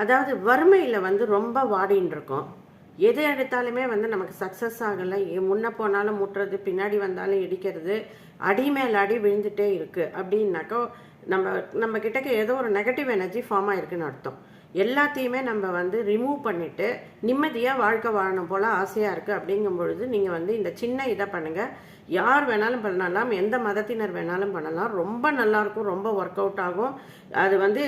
அதாவது வறுமையில் வந்து ரொம்ப வாடின்னு இருக்கோம் எது எடுத்தாலுமே வந்து நமக்கு சக்ஸஸ் ஆகலை. முன்ன போனாலும் முட்டுறது பின்னாடி வந்தாலும் இடிக்கிறது அடி மேல் அடி விழுந்துட்டே இருக்குது அப்படின்னாக்கா நம்ம நம்ம கிட்டக்க ஏதோ ஒரு நெகட்டிவ் எனர்ஜி ஃபார்ம் ஆயிருக்குன்னு அர்த்தம். எல்லாத்தையுமே நம்ம வந்து ரிமூவ் பண்ணிவிட்டு நிம்மதியாக வாழ்க்கை வாழணும் போல் ஆசையாக இருக்குது அப்படிங்கும் பொழுது நீங்கள் வந்து இந்த சின்ன இதை பண்ணுங்கள் யார் வேணாலும் பண்ணலாம். எந்த மதத்தினர் வேணாலும் பண்ணலாம். ரொம்ப நல்லாயிருக்கும் ரொம்ப ஒர்க் அவுட் ஆகும். அது வந்து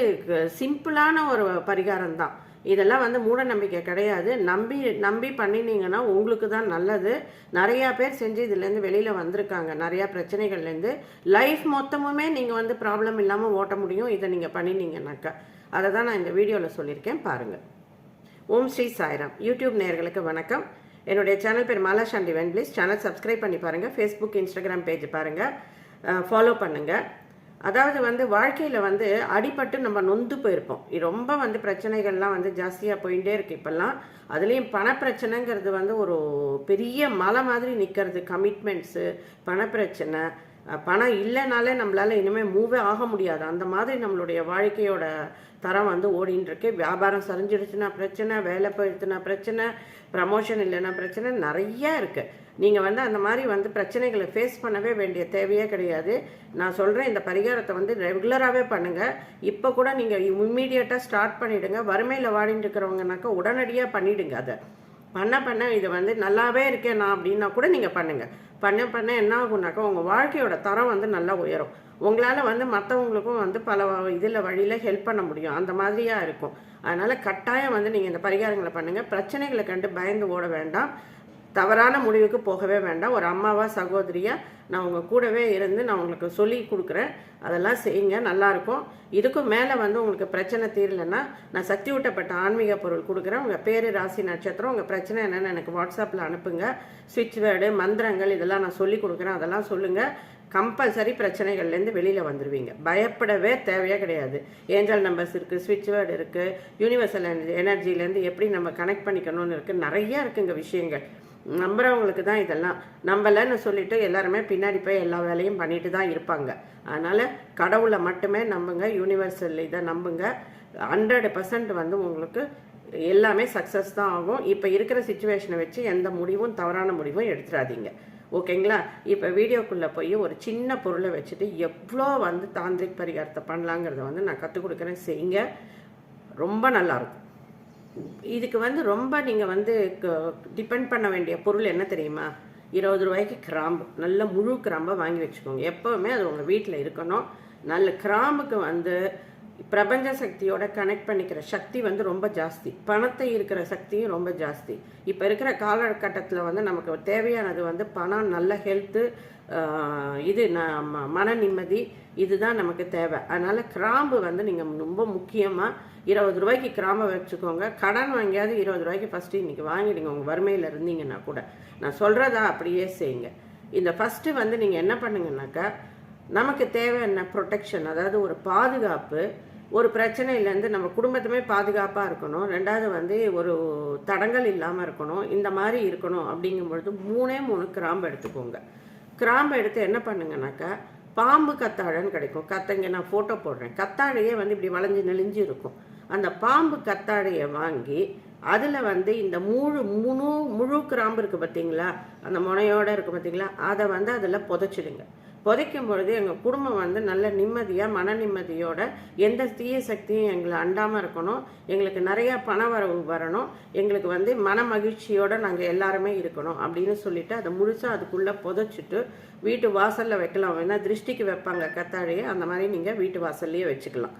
சிம்பிளான ஒரு பரிகாரம் தான். இதெல்லாம் வந்து மூட நம்பிக்கை கிடையாது. நம்பி நம்பி பண்ணினீங்கன்னா உங்களுக்கு தான் நல்லது. நிறையா பேர் செஞ்சு இதுலேருந்து வெளியில் வந்திருக்காங்க. நிறையா பிரச்சனைகள்லேருந்து. லைஃப் மொத்தமுமே நீங்கள் வந்து ப்ராப்ளம் இல்லாமல் ஓட்ட முடியும். இதை நீங்கள் பண்ணினீங்கன்னாக்கா. அதை தான் நான் இந்த வீடியோவில் சொல்லியிருக்கேன் பாருங்கள் ஓம் ஸ்ரீ சாய்ராம். யூடியூப் நேர்களுக்கு வணக்கம். என்னுடைய சேனல் பேர் மாலா சாண்டி வென்ப்ளீஸ் சேனல் சப்ஸ்கிரைப் பண்ணி பாருங்கள் ஃபேஸ்புக் இன்ஸ்டாகிராம் பேஜ் பாருங்கள் ஃபாலோ பண்ணுங்கள் அதாவது வந்து வாழ்க்கையில் வந்து அடிபட்டு நம்ம நொந்து போயிருப்போம். ரொம்ப வந்து பிரச்சனைகள்லாம் வந்து ஜாஸ்தியாக போயிட்டே இருக்குது இப்போல்லாம். அதுலேயும் பணப்பிரச்சனைங்கிறது வந்து ஒரு பெரிய மலை மாதிரி நிற்கிறது கமிட்மெண்ட்ஸு பணப்பிரச்சனை பணம் இல்லைனாலே நம்மளால் இனிமேல் மூவே ஆக முடியாது. அந்த மாதிரி நம்மளுடைய வாழ்க்கையோட தரம் வந்து ஓடின்னு வியாபாரம் சரிஞ்சிடுச்சுன்னா பிரச்சனை வேலை போயிடுச்சுன்னா பிரச்சனை ப்ரமோஷன் இல்லைன்னா பிரச்சனை நிறையா இருக்குது நீங்கள் வந்து அந்த மாதிரி வந்து பிரச்சனைகளை ஃபேஸ் பண்ணவே வேண்டிய தேவையே கிடையாது. நான் சொல்கிறேன் இந்த பரிகாரத்தை வந்து ரெகுலராகவே பண்ணுங்கள் இப்போ கூட நீங்கள் இம்மீடியட்டாக ஸ்டார்ட் பண்ணிவிடுங்க வறுமையில் வாடிட்டு இருக்கிறவங்கனாக்கா உடனடியாக பண்ணிவிடுங்க அதை. பண்ண பண்ண இது வந்து நல்லாவே இருக்கேன் நான் அப்படின்னா கூட நீங்கள் பண்ணுங்கள் பண்ண பண்ண என்ன ஆகும்னாக்கா உங்கள் வாழ்க்கையோட தரம் வந்து நல்லா உயரும். உங்களால் வந்து மற்றவங்களுக்கும் வந்து பல இதில் வழியில் ஹெல்ப் பண்ண முடியும். அந்த மாதிரியாக இருக்கும். அதனால் கட்டாயம் வந்து நீங்கள் இந்த பரிகாரங்களை பண்ணுங்கள் பிரச்சனைகளை கண்டு பயந்து ஓட வேண்டாம். தவறான முடிவுக்கு போகவே வேண்டாம். ஒரு அம்மாவா சகோதரியா நான் உங்கள் கூடவே இருந்து நான் உங்களுக்கு சொல்லி கொடுக்குறேன். அதெல்லாம் செய்யுங்க நல்லாயிருக்கும் இதுக்கும் மேலே வந்து உங்களுக்கு பிரச்சனை தீரலைன்னா நான் சக்தி ஊட்டப்பட்ட ஆன்மீக பொருள் கொடுக்குறேன். உங்கள் பேர் ராசி நட்சத்திரம் உங்கள் பிரச்சனை என்னென்னு எனக்கு வாட்ஸ்அப்பில் அனுப்புங்க. சுவிட்ச் வேர்டு மந்திரங்கள் இதெல்லாம் நான் சொல்லி கொடுக்குறேன். அதெல்லாம் சொல்லுங்கள் கம்பல்சரி பிரச்சனைகள்லேருந்து வெளியில் வந்துடுவீங்க பயப்படவே தேவையே கிடையாது. ஏஞ்சல் நம்பர்ஸ் இருக்குது சுவிட்ச் வேர்டு இருக்குது யூனிவர்சல் எனர்ஜிலேருந்து எப்படி நம்ம கனெக்ட் பண்ணிக்கணும்னு இருக்குது நிறையா இருக்குங்க விஷயங்கள். நம்புறவங்களுக்கு தான் இதெல்லாம். நம்பலைன்னு சொல்லிட்டு எல்லாருமே பின்னாடி போய் எல்லா வேலையும் பண்ணிட்டு தான் இருப்பாங்க. அதனால் கடவுளை மட்டுமே நம்புங்க யூனிவர்சல் இதை நம்புங்க. ஹண்ட்ரட் பர்சன்ட் வந்து உங்களுக்கு எல்லாமே சக்ஸஸ் தான் ஆகும். இப்போ இருக்கிற சுச்சுவேஷனை வச்சு எந்த முடிவும் தவறான முடிவும் எடுத்துடாதீங்க. ஓகேங்களா? இப்போ வீடியோக்குள்ளே போய் ஒரு சின்ன பொருளை வச்சுட்டு எவ்வளோ வந்து தாந்திரிக் பரிகாரத்தை பண்ணலாங்கிறத வந்து நான் கற்றுக் கொடுக்குறேன். செய்யுங்க ரொம்ப நல்லாயிருக்கும் இதுக்கு வந்து ரொம்ப நீங்கள் வந்து டிபெண்ட் பண்ண வேண்டிய பொருள் என்ன தெரியுமா? இருபது ரூபாய்க்கு கிராம்பு. நல்ல முழு கிராம்பை வாங்கி வச்சுக்கோங்க. எப்போவுமே அது உங்கள் வீட்டில் இருக்கணும். நல்ல கிராம்புக்கு வந்து பிரபஞ்ச சக்தியோட கனெக்ட் பண்ணிக்கிற சக்தி வந்து ரொம்ப ஜாஸ்தி. பணத்தை இருக்கிற சக்தியும் ரொம்ப ஜாஸ்தி. இப்போ இருக்கிற காலகட்டத்தில் வந்து நமக்கு தேவையானது வந்து பணம் நல்ல ஹெல்த்து இது நம்ம மன நிம்மதி இதுதான் நமக்கு தேவை. அதனால் கிராம்பு வந்து நீங்கள் ரொம்ப முக்கியமாக இருபது ரூபாய்க்கு கிராம்பை வச்சுக்கோங்க. கடன் வாங்கியாவது இருபது ரூபாய்க்கு ஃபஸ்ட்டு இன்றைக்கி வாங்கிடுங்க. உங்கள் வறுமையில் இருந்தீங்கன்னா கூட. நான் சொல்கிறதா அப்படியே செய்யுங்க. இந்த ஃபஸ்ட்டு வந்து நீங்கள் என்ன பண்ணுங்கனாக்கா நமக்கு தேவை என்ன? ப்ரொடெக்ஷன் அதாவது ஒரு பாதுகாப்பு. ஒரு பிரச்சனையிலேருந்து நம்ம குடும்பத்துமே பாதுகாப்பாக இருக்கணும். ரெண்டாவது வந்து ஒரு தடங்கள் இல்லாமல் இருக்கணும். இந்த மாதிரி இருக்கணும் அப்படிங்கும் பொழுது மூணே மூணு கிராம்பு எடுத்துக்கோங்க. கிராம்பை எடுத்து என்ன பண்ணுங்கனாக்கா பாம்பு கத்தாழைன்னு கிடைக்கும். கத்தைங்க நான் ஃபோட்டோ போடுறேன். கத்தாழையே வந்து இப்படி வளைஞ்சு நெளிஞ்சு இருக்கும். அந்த பாம்பு கத்தாழையை வாங்கி அதில் வந்து இந்த முழு முழு முழு கிராம்பு இருக்குது பார்த்தீங்களா அந்த முனையோடு இருக்குது பார்த்தீங்களா அதை வந்து அதில் புதைச்சிடுங்க. புதைக்கும் பொழுது எங்கள் குடும்பம் வந்து நல்ல நிம்மதியாக மன நிம்மதியோட எந்த தீய சக்தியும் எங்களை அண்டாமல் இருக்கணும். எங்களுக்கு நிறையா பண வரவு வரணும். எங்களுக்கு வந்து மன மகிழ்ச்சியோடு நாங்கள் எல்லாருமே இருக்கணும் அப்படின்னு சொல்லிட்டு அதை முழுசாக அதுக்குள்ளே புதைச்சிட்டு வீட்டு வாசலில் வைக்கலாம். வேணால் திருஷ்டிக்கு வைப்பாங்க கத்தாழையை. அந்த மாதிரி நீங்கள் வீட்டு வாசல்லையே வச்சுக்கலாம்.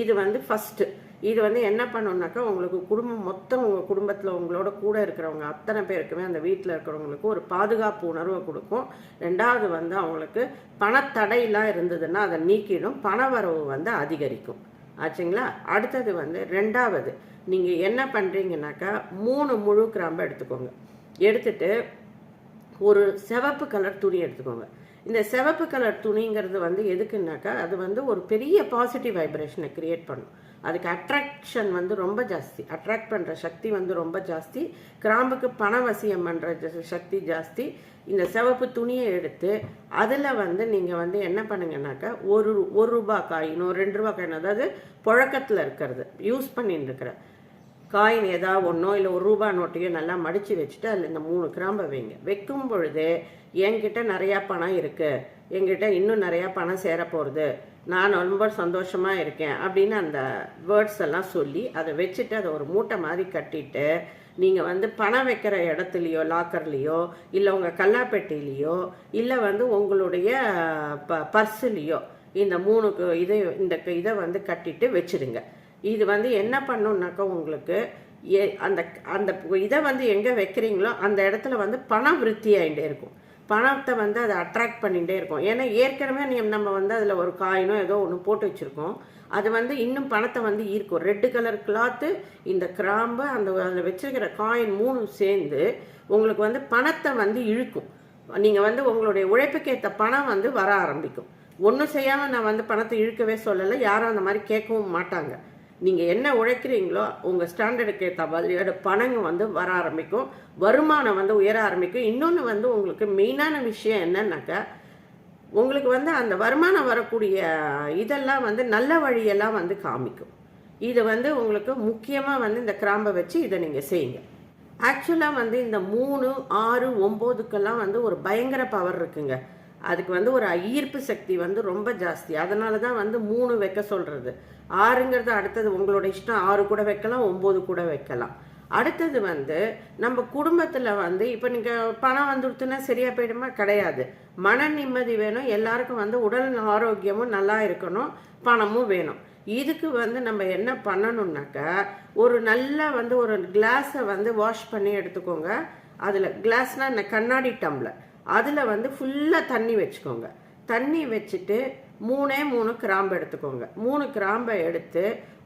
இது வந்து ஃபஸ்ட்டு இது வந்து என்ன பண்ணணுன்னாக்கா உங்களுக்கு குடும்பம் மொத்தம் உங்கள் குடும்பத்தில் உங்களோட கூட இருக்கிறவங்க அத்தனை பேருக்குமே அந்த வீட்டில் இருக்கிறவங்களுக்கு ஒரு பாதுகாப்பு உணர்வை கொடுக்கும். ரெண்டாவது வந்து அவங்களுக்கு பணத்தடையெல்லாம் இருந்ததுன்னா அதை நீக்கிடும். பணவரவு வந்து அதிகரிக்கும். ஆச்சுங்களா? அடுத்தது வந்து ரெண்டாவது நீங்கள் என்ன பண்ணுறீங்கனாக்கா மூணு முழு கிராம்பு எடுத்துக்கோங்க. எடுத்துட்டு ஒரு சிவப்பு கலர் துணி எடுத்துக்கோங்க. இந்த சிவப்பு கலர் துணிங்கிறது வந்து எதுக்குன்னாக்கா அது வந்து ஒரு பெரிய பாசிட்டிவ் வைப்ரேஷனை கிரியேட் பண்ணும். அதுக்கு அட்ராக்ஷன் வந்து ரொம்ப ஜாஸ்தி. அட்ராக்ட் பண்ணுற சக்தி வந்து ரொம்ப ஜாஸ்தி. கிராம்புக்கு பணவசியம் பண்ணுற சக்தி ஜாஸ்தி. இந்த சிவப்பு துணியை எடுத்து அதில் வந்து நீங்கள் வந்து என்ன பண்ணுங்கன்னாக்கா ஒரு ஒரு ரூபா காயினோ ரெண்டு ரூபா காயின் அதாவது புழக்கத்தில் இருக்கிறது யூஸ் பண்ணிட்டு இருக்கிற காயின் ஏதாவது ஒன்றோ இல்லை ஒரு ரூபா நோட்டையோ நல்லா மடித்து வச்சுட்டு அதில் இந்த மூணு கிராம்பை வைங்க. வைக்கும் பொழுது என்கிட்ட நிறையா பணம் இருக்குது என்கிட்ட இன்னும் நிறையா பணம் சேரப்போகிறது நான் ரொம்ப சந்தோஷமாக இருக்கேன் அப்படின்னு அந்த வேர்ட்ஸ் எல்லாம் சொல்லி அதை வச்சுட்டு அதை ஒரு மூட்டை மாதிரி கட்டிட்டு நீங்கள் வந்து பணம் வைக்கிற இடத்துலையோ லாக்கர்லேயோ இல்லை உங்கள் கல்லாப்பெட்டிலேயோ இல்லை வந்து உங்களுடைய ப பர்ஸுலேயோ இந்த மூணுக்கு இதை இந்த இதை வந்து கட்டிட்டு வச்சுடுங்க. இது வந்து என்ன பண்ணுன்னாக்கா உங்களுக்கு அந்த அந்த இதை வந்து எங்கே வைக்கிறீங்களோ அந்த இடத்துல வந்து பணம் விருத்தி ஆகிட்டே இருக்கும். பணத்தை வந்து அதை அட்ராக்ட் பண்ணிகிட்டே இருக்கும். ஏன்னா ஏற்கனவே நீ நம்ம வந்து அதில் ஒரு காயினோ ஏதோ ஒன்று போட்டு வச்சுருக்கோம். அது வந்து இன்னும் பணத்தை வந்து ஈர்க்கும். ரெட்டு கலர் கிளாத்து இந்த கிராம்பு அந்த அதில் வச்சிருக்கிற காயின் மூணும் சேர்ந்து உங்களுக்கு வந்து பணத்தை வந்து இழுக்கும். நீங்கள் வந்து உங்களுடைய உழைப்புக்கேற்ற பணம் வந்து வர ஆரம்பிக்கும். ஒன்றும் செய்யாமல் நான் வந்து பணத்தை இழுக்கவே சொல்லலை. யாரும் அந்த மாதிரி கேட்கவும் மாட்டாங்க. நீங்கள் என்ன உழைக்கிறீங்களோ உங்கள் ஸ்டாண்டர்டுக்கு ஏற்ற மாதிரியோட பணங்க வந்து வர ஆரம்பிக்கும். வருமானம் வந்து உயர ஆரம்பிக்கும். இன்னொன்று வந்து உங்களுக்கு மெயினான விஷயம் என்னன்னாக்கா உங்களுக்கு வந்து அந்த வருமானம் வரக்கூடிய இதெல்லாம் வந்து நல்ல வழியெல்லாம் வந்து காமிக்கும். இது வந்து உங்களுக்கு முக்கியமாக வந்து இந்த கிராம்பை வச்சு இதை நீங்கள் செய்யுங்க. ஆக்சுவலாக வந்து இந்த மூணு ஆறு ஒம்போதுக்கெல்லாம் வந்து ஒரு பயங்கர பவர் இருக்குங்க. அதுக்கு வந்து ஒரு ஈர்ப்பு சக்தி வந்து ரொம்ப ஜாஸ்தி. அதனால தான் வந்து மூணு வைக்க சொல்கிறது ஆறுங்கிறது அடுத்தது உங்களோட இஷ்டம். ஆறு கூட வைக்கலாம் ஒம்பது கூட வைக்கலாம். அடுத்தது வந்து நம்ம குடும்பத்தில் வந்து இப்போ நீங்கள் பணம் வந்துடுத்துனா சரியாக போயிடுமா? கிடையாது. மன நிம்மதி வேணும். எல்லாருக்கும் வந்து உடல் ஆரோக்கியமும் நல்லா இருக்கணும். பணமும் வேணும். இதுக்கு வந்து நம்ம என்ன பண்ணணும்னாக்கா ஒரு நல்ல வந்து ஒரு கிளாஸை வந்து வாஷ் பண்ணி எடுத்துக்கோங்க. அதில் கிளாஸ்னால் இந்த கண்ணாடி டம்ளர் அதில் வந்து ஃபுல்லாக தண்ணி வச்சுக்கோங்க. தண்ணி வச்சுட்டு மூணே மூணு கிராம்பு எடுத்துக்கோங்க. மூணு கிராம்பை எடுத்து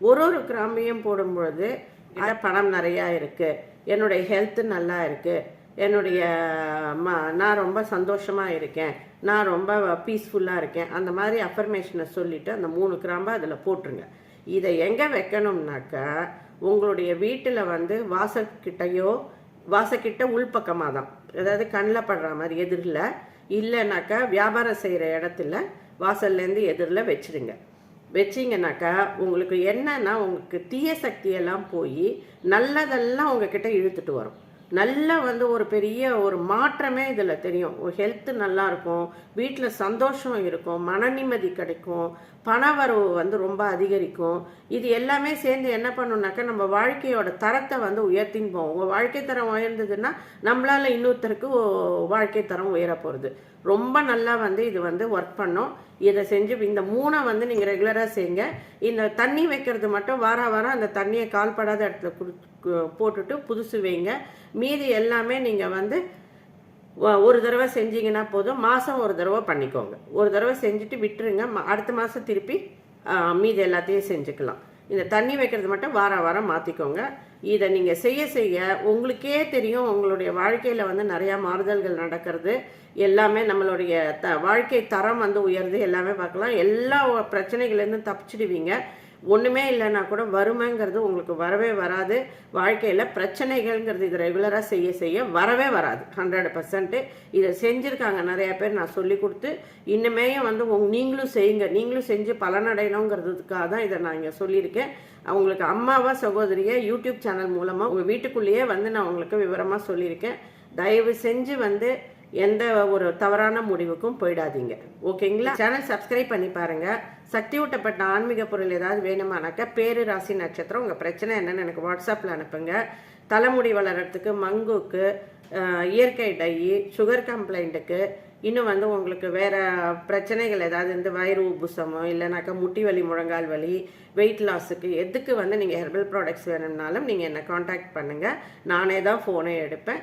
ஒரு ஒரு கிராம்பையும் போடும்பொழுது இதில் பணம் நிறையா இருக்குது என்னுடைய ஹெல்த்து நல்லா இருக்குது என்னுடைய ம நான் ரொம்ப சந்தோஷமாக இருக்கேன். நான் ரொம்ப பீஸ்ஃபுல்லாக இருக்கேன். அந்த மாதிரி அஃபர்மேஷனை சொல்லிவிட்டு அந்த மூணு கிராம்பை அதில் போட்டுருங்க. இதை எங்கே வைக்கணும்னாக்கா உங்களுடைய வீட்டில் வந்து வாசக்கிட்டையோ வாசக்கிட்ட உள்பக்கமாக தான் அதாவது கண்ணில் படுற மாதிரி எதிரில். இல்லைனாக்கா வியாபாரம் செய்கிற இடத்துல வாசல்லேருந்து எதிரில் வச்சுடுங்க வச்சிங்கனாக்கா உங்களுக்கு என்னன்னா உங்களுக்கு தீய சக்தியெல்லாம் போய் நல்லதெல்லாம் உங்ககிட்ட இழுத்துட்டு வரும். நல்லா வந்து ஒரு பெரிய ஒரு மாற்றமே இதில் தெரியும். ஹெல்த்து நல்லா இருக்கும். வீட்டில் சந்தோஷம் இருக்கும். மன நிம்மதி கிடைக்கும். பணவரவு வந்து ரொம்ப அதிகரிக்கும். இது எல்லாமே சேர்ந்து என்ன பண்ணுனாக்கா நம்ம வாழ்க்கையோட தரத்தை வந்து உயர்த்தின்னு போவோம் உங்கள் வாழ்க்கை தரம் உயர்ந்ததுன்னா நம்மளால் இன்னொருத்தருக்கு வாழ்க்கை தரம் உயர போகிறது ரொம்ப நல்லா வந்து இது வந்து ஒர்க் பண்ணும். இதை செஞ்சு இந்த மூணை வந்து நீங்கள் ரெகுலராக செய்யுங்க இந்த தண்ணி வைக்கிறது மட்டும் வார வாரம் அந்த தண்ணியை கால்படாத இடத்துல போட்டுட்டு புதுசு வைங்க. மீதி எல்லாமே நீங்கள் வந்து ஒரு தடவை செஞ்சீங்கன்னா போதும். மாதம் ஒரு தடவை பண்ணிக்கோங்க. ஒரு தடவை செஞ்சுட்டு விட்டுருங்க. அடுத்த மாதம் திருப்பி மீதி எல்லாத்தையும் செஞ்சுக்கலாம். இந்த தண்ணி வைக்கிறது மட்டும் வாரம் வாரம் மாற்றிக்கோங்க இதை நீங்கள் செய்ய செய்ய உங்களுக்கே தெரியும் உங்களுடைய வாழ்க்கையில் வந்து நிறையா மாறுதல்கள் நடக்கிறது. எல்லாமே நம்மளுடைய த வாழ்க்கை தரம் வந்து உயருது. எல்லாமே பார்க்கலாம். எல்லா பிரச்சனைகள்லேருந்து தப்பிச்சிடுவீங்க. ஒன்றுமே இல்லைன்னா கூட வறுமைங்கிறது உங்களுக்கு வரவே வராது. வாழ்க்கையில் பிரச்சனைகள்ங்கிறது இது ரெகுலராக செய்ய செய்ய வரவே வராது. ஹண்ட்ரட் பர்சன்ட்டு இதை செஞ்சுருக்காங்க. நிறையா பேர் நான் சொல்லி கொடுத்து இன்னுமே வந்து உங் நீங்களும் செய்யுங்க. நீங்களும் செஞ்சு பலனடையணுங்கிறதுக்காக தான் இதை நான் இங்கே சொல்லியிருக்கேன். அவங்களுக்கு அம்மாவா சகோதரியை யூடியூப் சேனல் மூலமாக உங்கள் வீட்டுக்குள்ளேயே வந்து நான் உங்களுக்கு விவரமாக சொல்லியிருக்கேன். தயவு செஞ்சு வந்து எந்த ஒரு தவறான முடிவுக்கும் போயிடாதீங்க. ஓகேங்களா? சேனல் சப்ஸ்கிரைப் பண்ணி பாருங்க. சக்தி ஊட்டப்பட்ட ஆன்மீக பொருள் ஏதாவது வேணுமானாக்கா பேரு ராசி நட்சத்திரம் உங்கள் பிரச்சனை என்னன்னு எனக்கு வாட்ஸ்அப்பில் அனுப்புங்க. தலைமுடி வளர்கிறதுக்கு மங்குக்கு இயற்கை டை சுகர் கம்ப்ளைண்ட்டுக்கு இன்னும் வந்து உங்களுக்கு வேறு பிரச்சனைகள் ஏதாவது இந்த வயிறு உபுசமோ இல்லைனாக்கா முட்டி வலி முழங்கால் வலி வெயிட் லாஸுக்கு எதுக்கு வந்து நீங்கள் ஹெர்பல் ப்ராடக்ட்ஸ் வேணும்னாலும் நீங்கள் என்னை காண்டாக்ட் பண்ணுங்கள் நானே தான் ஃபோனை எடுப்பேன்.